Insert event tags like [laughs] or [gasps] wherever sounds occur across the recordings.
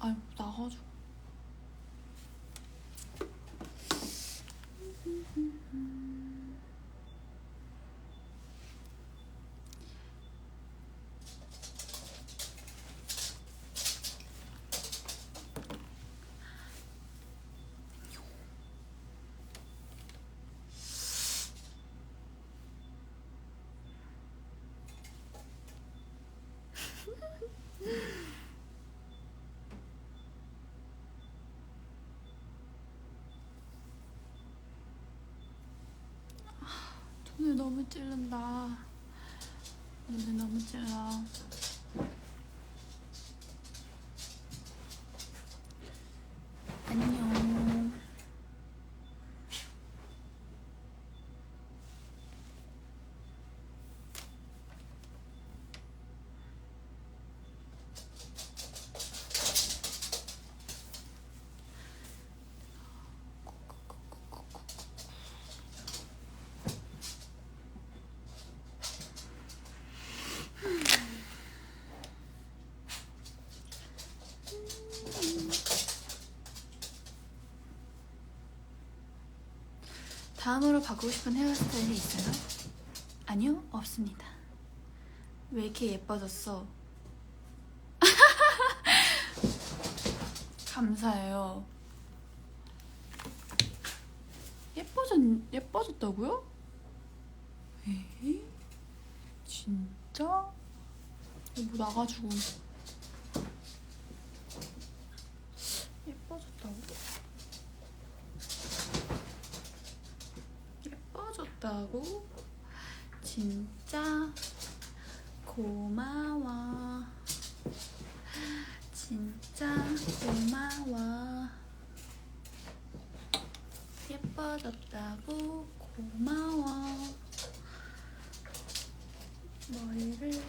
아니 나가지고 오늘 너무 찌른다. 오늘 너무 찔러 안녕 다음으로 바꾸고 싶은 헤어스타일이 있어요? 아니요, 없습니다. 왜 이렇게 예뻐졌어? [laughs] 감사해요. 예뻐졌, 예뻐졌다고요? 에이? 진짜? 뭐 나가지고? 예뻐졌다고? 진짜 고마워. 진짜 고마워. 예뻐졌다고 고마워. 머리를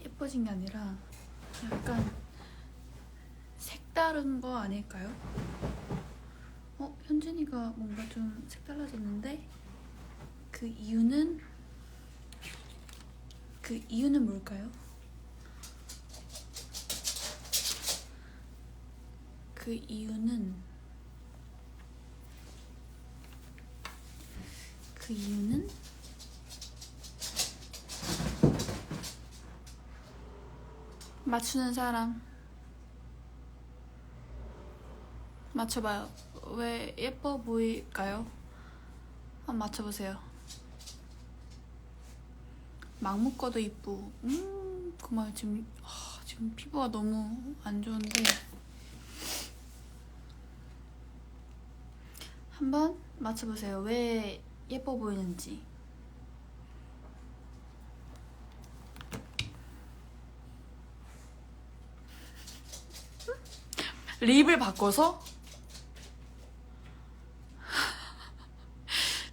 예뻐진 게 아니라 약간 색다른 거 아닐까요? 어, 현준이가 뭔가 좀 색달라졌는데 그 이유는 그 이유는 뭘까요? 그 이유는 그 이유는 맞추는 사람 맞춰봐요. 왜 예뻐 보일까요? 한번 맞춰보세요. 막 묶어도 이쁘. 음, 그말 지금 아, 지금 피부가 너무 안 좋은데 한번 맞춰보세요. 왜 예뻐 보이는지. 립을 바꿔서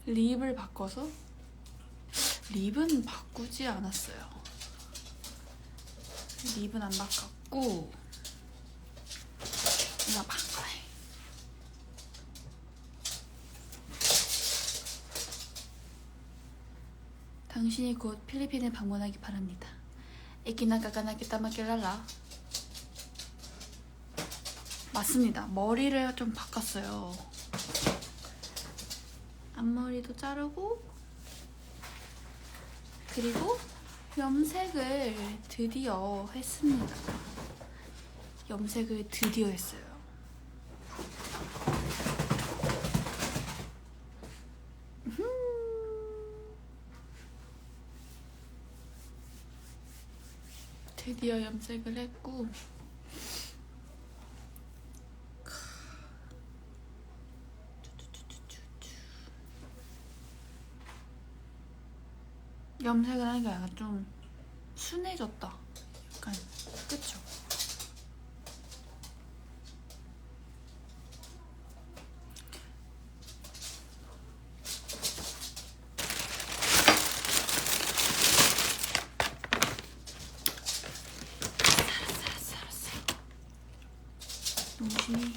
립을 바꿔서 립은 바꾸지 않았어요. 립은 안 바꿨고 이거 바꿔요. 당신이 곧 필리핀에 방문하기 바랍니다. 에키나가가나기타 마킬랄라. 맞습니다. 머리를 좀 바꿨어요. 앞머리도 자르고 그리고 염색을 드디어 했습니다. 염색을 드디어 했어요. 드디어 염색을 했고 염색을 하니까 약간 좀 순해졌다. 약간 그쵸? 알았어, 알았어, 알았어. 농심이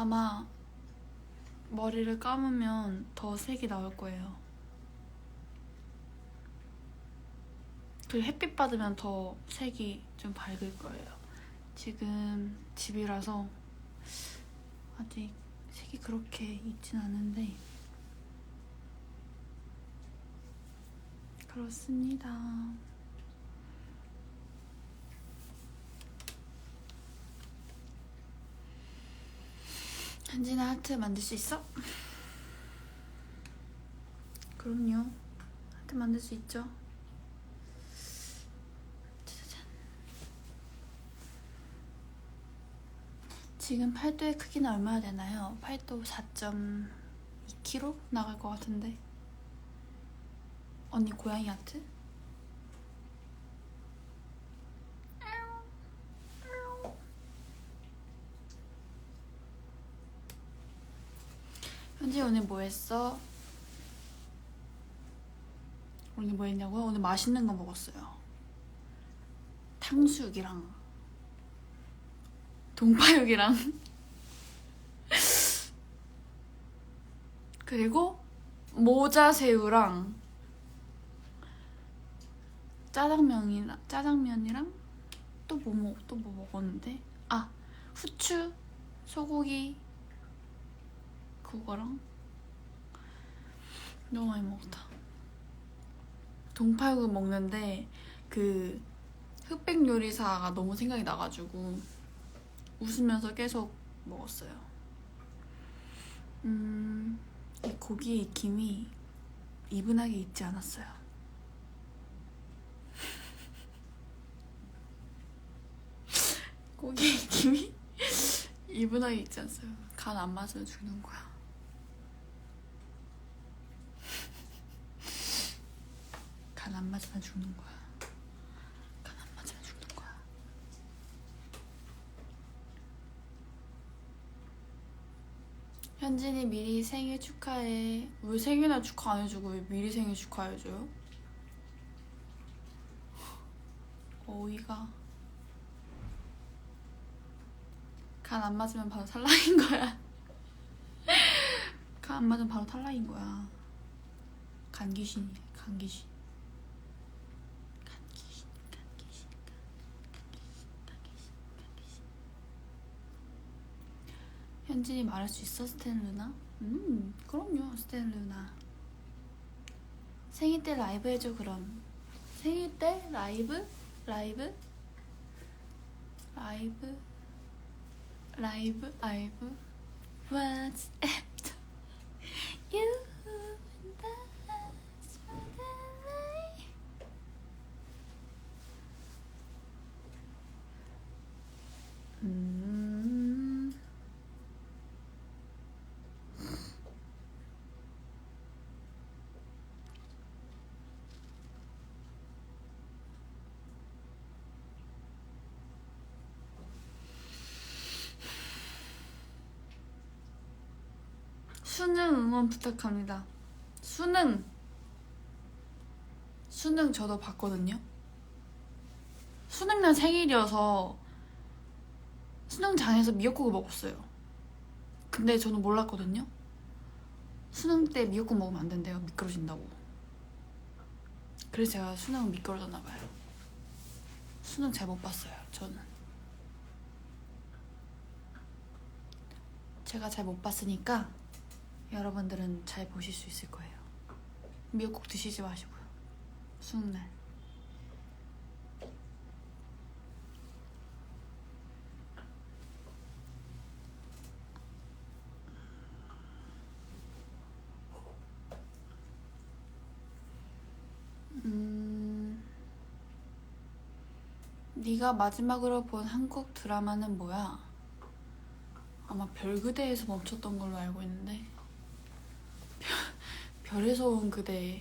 아마 머리를 감으면 더 색이 나올 거예요. 그리고 햇빛 받으면 더 색이 좀 밝을 거예요. 지금 집이라서 아직 색이 그렇게 있진 않은데 그렇습니다. 현진아 하트 만들 수 있어? 그럼요. 하트 만들 수 있죠. 짜자잔. 지금 팔도의 크기는 얼마나 되나요? 팔도 4.2kg 나갈 것 같은데. 언니 고양이 하트? 현지 오늘 뭐 했어? 오늘 뭐 했냐고요? 오늘 맛있는 거 먹었어요. 탕수육이랑 동파육이랑 [laughs] 그리고 모자새우랑 짜장면이랑 짜장면이랑 또 뭐 먹, 또 뭐 먹었는데 아 후추 소고기 그거랑 너무 많이 먹었다. 동파육을 먹는데 그 흑백 요리사가 너무 생각이 나가지고 웃으면서 계속 먹었어요. 음, 이 고기의 익힘이 이분하게 익지 않았어요. [laughs] 고기의 익힘이 [laughs] 이분하게 익지 않았어요. 간 안 맞으면 죽는 거야. 간 안 맞으면 죽는 거야. 간 안 맞으면 죽는 거야. 현진이 미리 생일 축하해. 왜 생일날 축하 안 해주고 왜 미리 생일 축하해줘요? 어이가. 간 안 맞으면 바로 탈락인 거야. [laughs] 간 안 맞으면 바로 탈락인 거야. 간 귀신이야, 간 귀신. 간 귀신, 간 귀신, 간 귀신, 간 귀신, 간 귀신. 현진이 말할 수 있어, 스탠 루나? 음, 그럼요, 스탠 루나. 생일 때 라이브 해줘, 그럼. 생일 때 라이브? 라이브? 라이브? 라이브? 라이브? What's 수능 응원 부탁합니다. 수능 수능 저도 봤거든요. 수능 날 생일이어서 수능장에서 미역국을 먹었어요. 근데 저는 몰랐거든요. 수능 때 미역국 먹으면 안 된대요. 미끄러진다고. 그래서 제가 수능은 미끄러졌나 봐요. 수능 잘 못 봤어요. 저는. 제가 잘 못 봤으니까 여러분들은 잘 보실 수 있을 거예요. 미역국 드시지 마시고요. 수능 날. 음, 네가 마지막으로 본 한국 드라마는 뭐야? 아마 별그대에서 멈췄던 걸로 알고 있는데 별, 별에서 온 그대가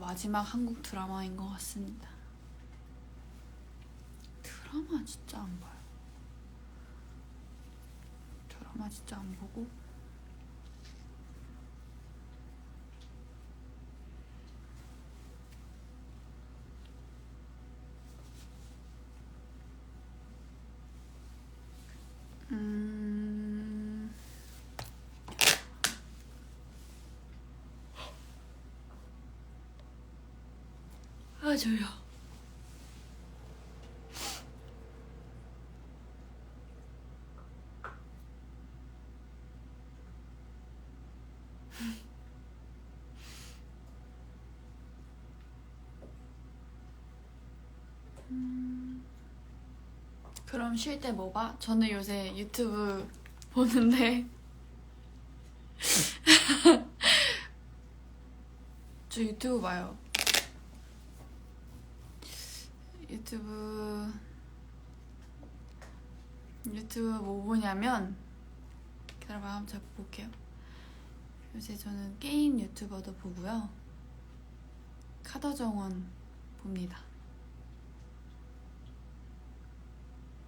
마지막 한국 드라마인 것 같습니다. 드라마 진짜 안 봐요. 드라마 진짜 안 보고 음, 그럼 쉴 때 뭐 봐? 저는 요새 유튜브 보는데 [laughs] 저 유튜브 봐요. 유튜브 유튜브 뭐 보냐면 기다려봐 한번 제가 볼게요. 요새 저는 게임 유튜버도 보고요. 카더정원 봅니다.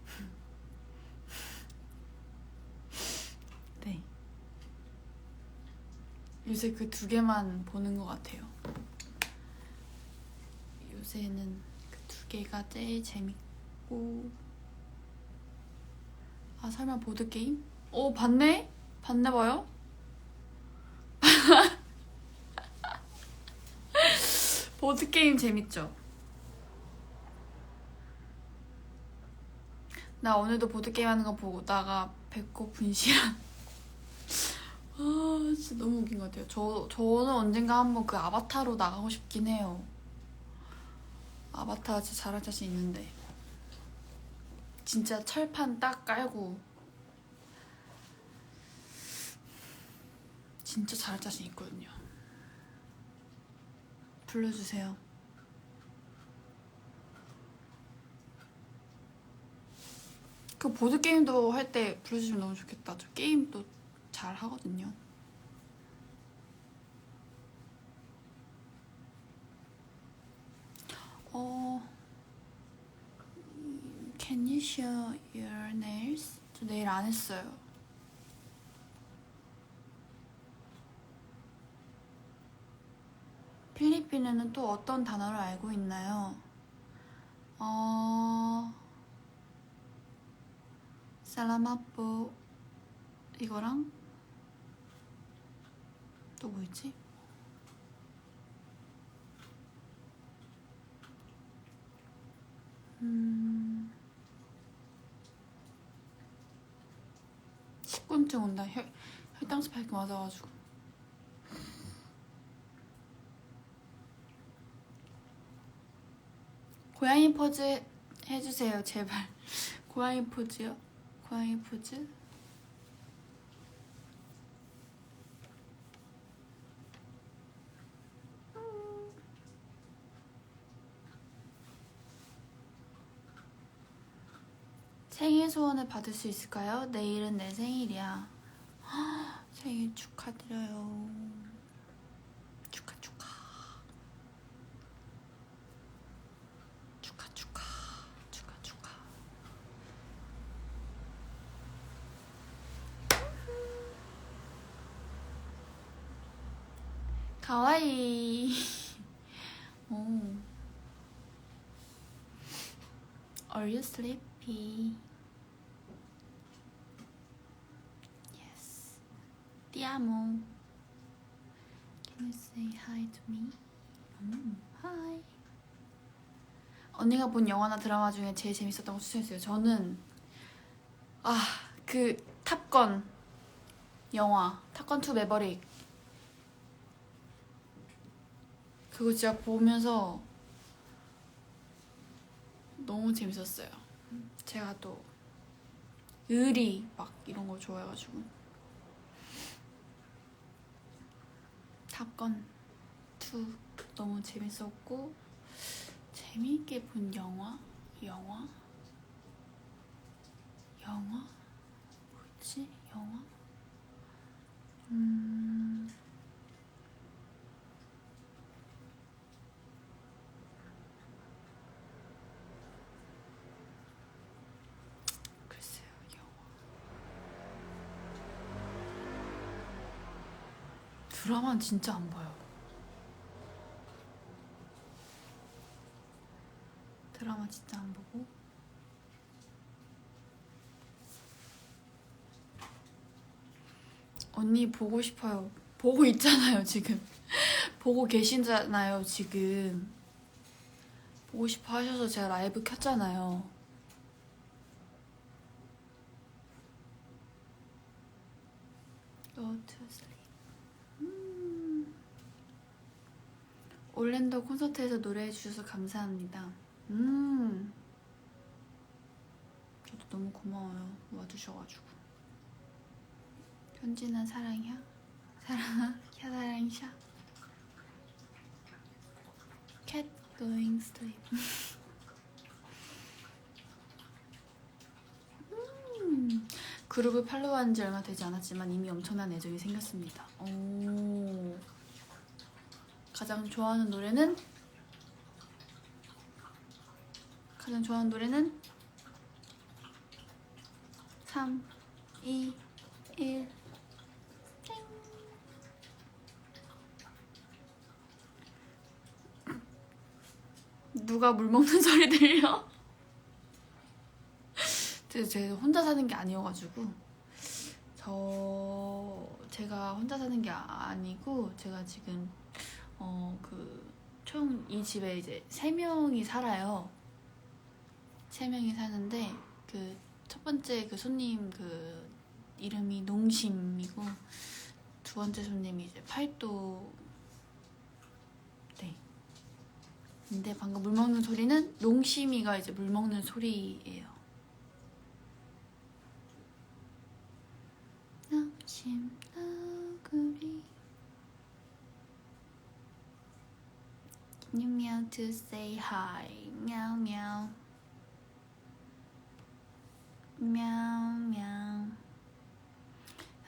[laughs] 네. 요새 그 두 개만 보는 것 같아요. 요새는 개가 제일 재밌고 아 설마 보드 게임? 오 봤네? 봤나 봐요? [laughs] 보드 게임 재밌죠? 나 오늘도 보드 게임 하는 거 보다가 배꼽 분실한. [laughs] 아 진짜 너무 웃긴 것 같아요. 저 저는 언젠가 한번 그 아바타로 나가고 싶긴 해요. 아바타 진짜 잘할 자신 있는데 진짜 철판 딱 깔고 진짜 잘할 자신 있거든요. 불러주세요. 그 보드 게임도 할 때 불러주시면 너무 좋겠다. 저 게임도 잘 하거든요. 어, 음, Can you show your nails? 저 내일 안 했어요. 필리핀에는 또 어떤 단어를 알고 있나요? 어, 살라마포 이거랑 또 뭐 있지? 음, 식곤증 온다. 혈, 혈당 스파이크 맞아가지고. 고양이 포즈 해주세요, 제발. [laughs] 고양이 포즈요? 고양이 포즈? 생일 소원을 받을 수 있을까요? 내일은 내 생일이야. 헉, [gasps] 생일 축하드려요. 축하 축하. 축하 축하. 축하 축하. 가와이. [laughs] 오. Are you sleepy? Yes. Amo. Can you say hi to me? 음, hi. 언니가 본 영화나 드라마 중에 제일 재밌었던 거 추천해주세요. 저는 아 그 탑건 영화 탑건 2 매버릭 그거 진짜 보면서 너무 재밌었어요. 제가 또 의리 막 이런 거 좋아해가지고 탑건 2 너무 재밌었고 재미있게 본 영화? 영화? 영화? 뭐지? 영화 음 글쎄요 영화 드라마는 진짜 안 봐요. 드라마 진짜 안 보고. 언니 보고 싶어요. 보고 있잖아요 지금. [laughs] 보고 계신잖아요 지금. 보고 싶어 하셔서 제가 라이브 켰잖아요. Go to sleep. 음. 올랜도 콘서트에서 노래해 주셔서 감사합니다. 음. 저도 너무 고마워요. 와주셔가지고. 현진아 사랑이야? 사랑아, 사랑샤. Cat going sleep. 음, 그룹을 팔로우한 지 얼마 되지 않았지만 이미 엄청난 애정이 생겼습니다. 오. 가장 좋아하는 노래는? 가장 좋아하는 노래는? 3, 2, 1 누가 물 먹는 [laughs] 소리 들려? 제- 제가 혼자 사는 게 아니어가지고. 저 제가 혼자 사는 게 아- 아니고 제가 지금 어 그 총 이 집에 이제 세 명이 살아요. 세 명이 사는데 그 첫 번째 그 손님 그 이름이 농심이고 두 번째 손님이 이제 팔도 네. 근데 방금 물 먹는 소리는 농심이가 이제 물 먹는 소리예요. 농심 너구리 You meow to say hi? Meow meow meow meow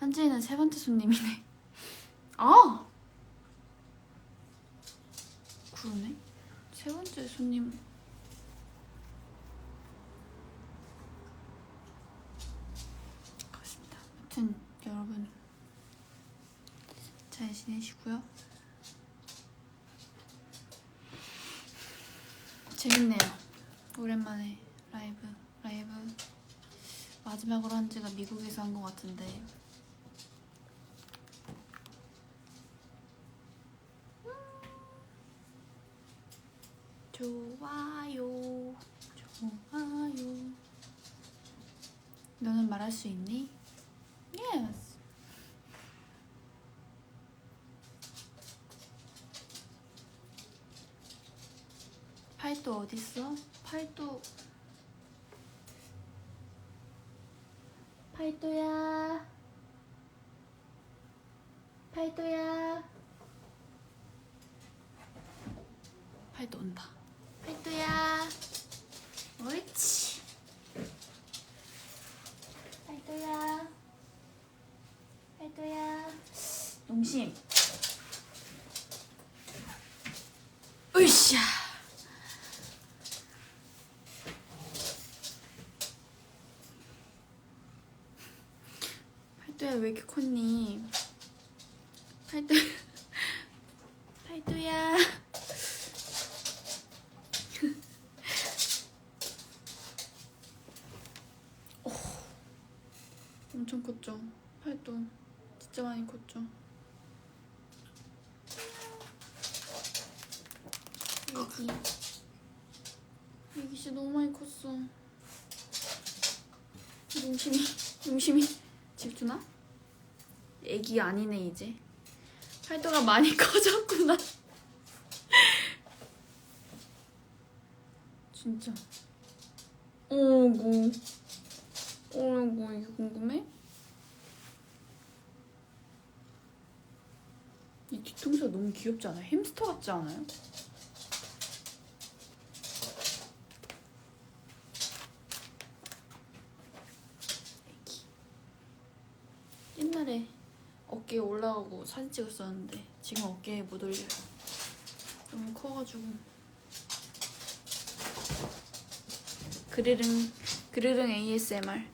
현지는 세 번째 손님이네. 아! 그러네. 세 번째 손님 그렇습니다. 아무튼 여러분 잘 지내시고요. 재밌네요. 오랜만에 라이브 라이브. 마지막으로 한 지가 미국에서 한 것 같은데. 좋아요. 좋아요. 너는 말할 수 있니? Yes 팔도 어딨어? 팔도. 팔도야. 팔도야. 팔도 온다. 팔도야. 옳지. 팔도야. 팔도야. 농심. 으쌰 팔도야 왜 이렇게 컸니 팔도 팔도야. 엄청 컸죠? 팔도 진짜 많이 컸죠? 애기. 애기 진짜 너무 많이 컸어. 용심이 용심이. 질투나? 애기 아니네 이제 팔도가 많이 [laughs] 커졌구나 진짜 어구 어이구 이게 궁금해? 이 뒤통수가 너무 귀엽지 않아요? 햄스터 같지 않아요? 옛날에 어깨에 올라가고 사진 찍었었는데 지금 어깨에 못 올려요. 너무 커가지고. 그르릉 그르릉 ASMR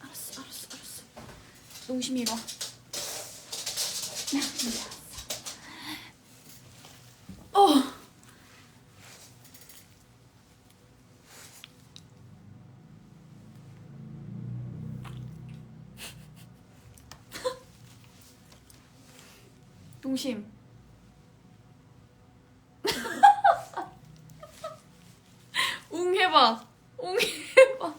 알았어 알았어. 알았어 농심이 이리 와 어. 동심. 웅 해봐.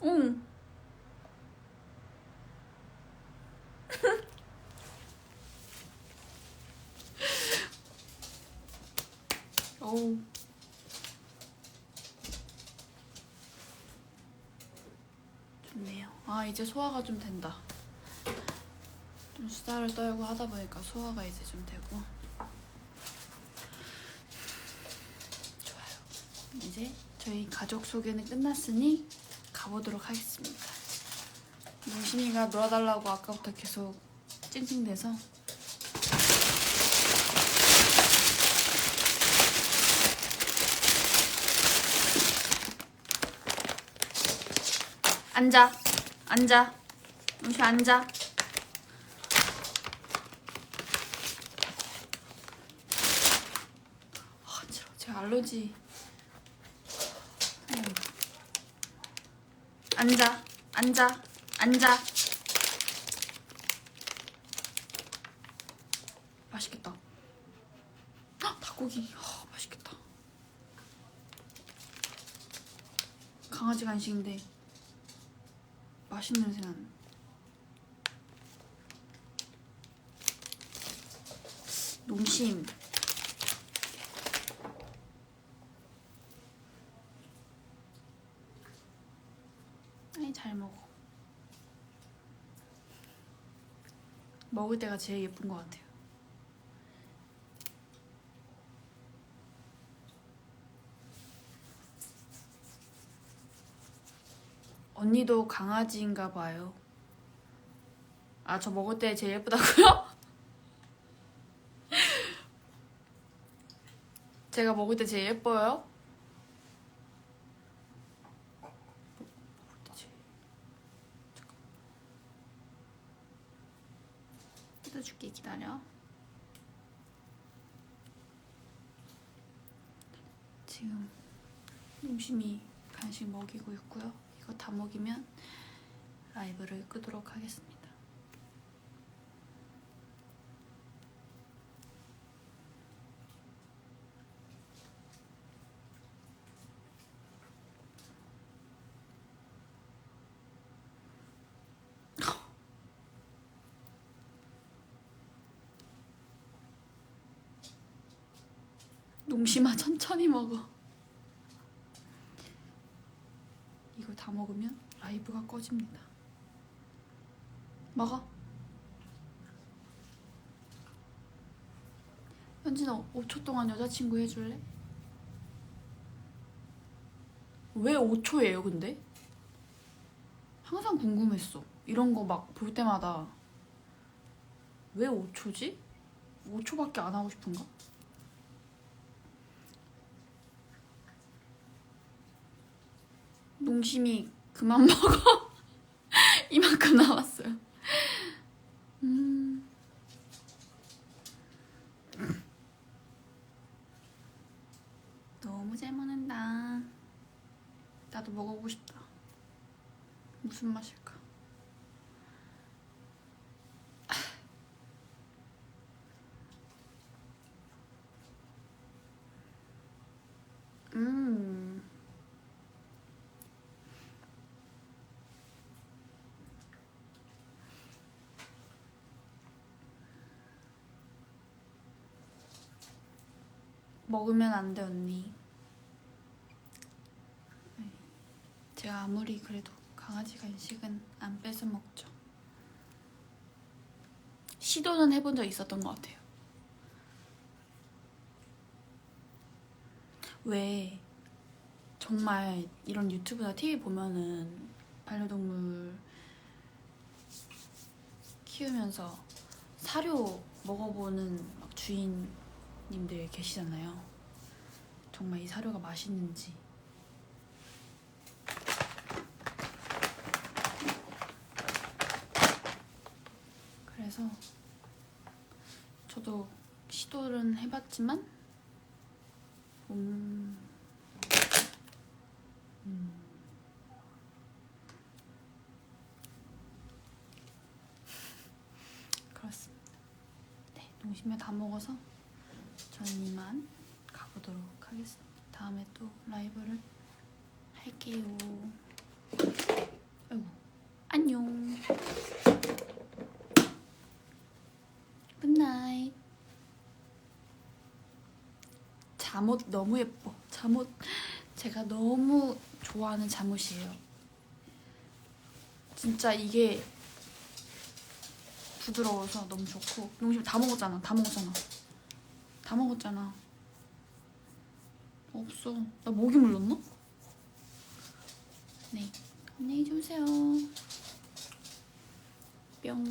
웅. 어우. 좋네요. 아 이제 소화가 좀 된다. 좀 수다를 떨고 하다 보니까 소화가 이제 좀 되고. 좋아요. 이제 저희 가족 소개는 끝났으니 가보도록 하겠습니다. 무신이가 놀아달라고 아까부터 계속 찡찡대서 앉아 앉아 무시 앉아 아, 알러지. 음. 앉아 앉아 앉아. 맛있겠다. 헉, 닭고기. 아, 맛있겠다. 강아지 간식인데 맛있는 냄새 나는. 농심 잘 먹어 먹을 때가 제일 예쁜 것 같아요 언니도 강아지인가 봐요. 아, 저 먹을 때 제일 예쁘다고요? [laughs] 제가 먹을 때 제일 예뻐요? 먹을 때 제일- 잠깐만. 뜯어줄게 기다려. 지금 용심이 간식 먹이고 있고요. 이거 다 먹이면 라이브를 끄도록 하겠습니다. [laughs] 농심아 천천히 먹어. 이걸 다 먹으면 라이브가 꺼집니다. 먹어. 현진아 5초 동안 여자친구 해줄래? 왜 5초예요 근데? 항상 궁금했어. 이런 거 막 볼 때마다 왜 5초지? 5초밖에 안 하고 싶은가? 농심이 그만 먹어. 이만큼 남았어요. 음. 너무 잘 먹는다. 나도 먹어보고 싶다. 무슨 맛일까? 음. 먹으면 안 돼 언니. 네. 제가 아무리 그래도 강아지 간식은 안 뺏어 먹죠. 시도는 해본 적 있었던 것 같아요. 왜 정말 이런 유튜브나 TV 보면은 반려동물 키우면서 사료 먹어보는 막 주인 님들 계시잖아요. 정말 이 사료가 맛있는지. 그래서 저도 시도는 해봤지만 음, 음. 그렇습니다. 네, 농심에 다 먹어서 저는 이만 가보도록 하겠습니다. 다음에 또 라이브를 할게요. 아이고, 안녕. 굿나잇. 잠옷 너무 예뻐. 잠옷 제가 너무 좋아하는 잠옷이에요. 진짜 이게 부드러워서 너무 좋고 농심 다 먹었잖아. 다 먹었잖아. 다 먹었잖아. 없어. 나 목이 물렸나? 네. 안녕히 주무세요. 뿅.